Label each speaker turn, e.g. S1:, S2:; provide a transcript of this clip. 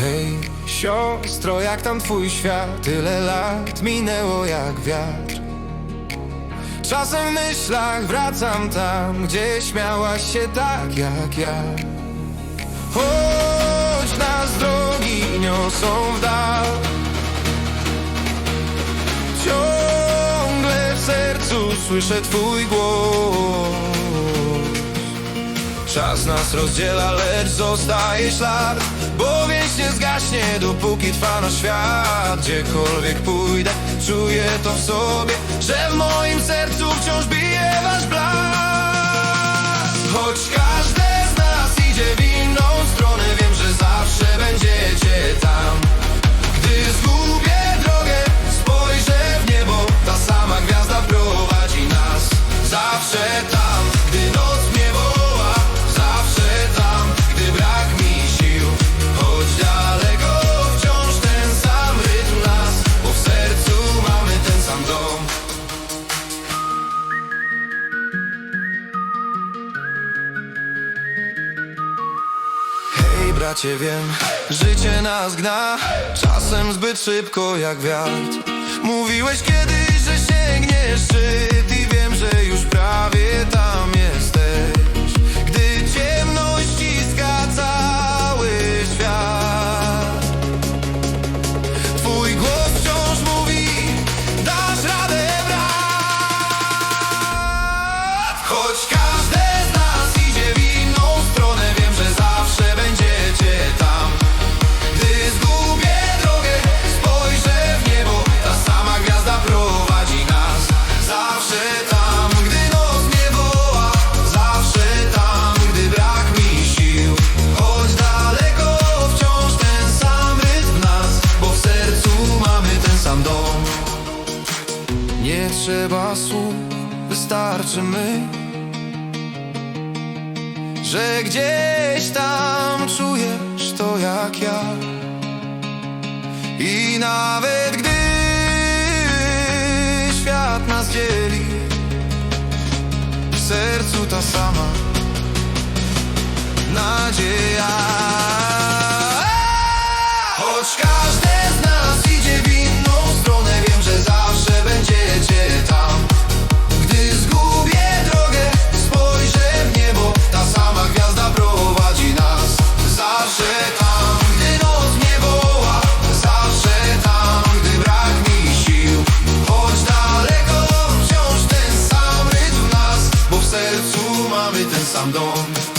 S1: Hej, siostro, jak tam twój świat? Tyle lat minęło jak wiatr. Czasem w myślach wracam tam, gdzie śmiałaś się tak jak ja. Choć nas drogi niosą w dal. Ciągle w sercu słyszę twój głos. Czas nas rozdziela, lecz zostaje ślad Bo więź nie zgaśnie, dopóki trwa nasz świat. Gdziekolwiek pójdę, czuję to w sobie Że w moim sercu wciąż bije wasz blask. Choć bracie wiem, życie nas gna. Czasem zbyt szybko jak wiatr. Mówiłeś kiedyś, że sięgniesz szczyt nie trzeba słów, wystarczy my Że gdzieś tam czujesz to jak ja. I nawet gdy świat nas dzieli W sercu ta sama nadzieja I'm gone.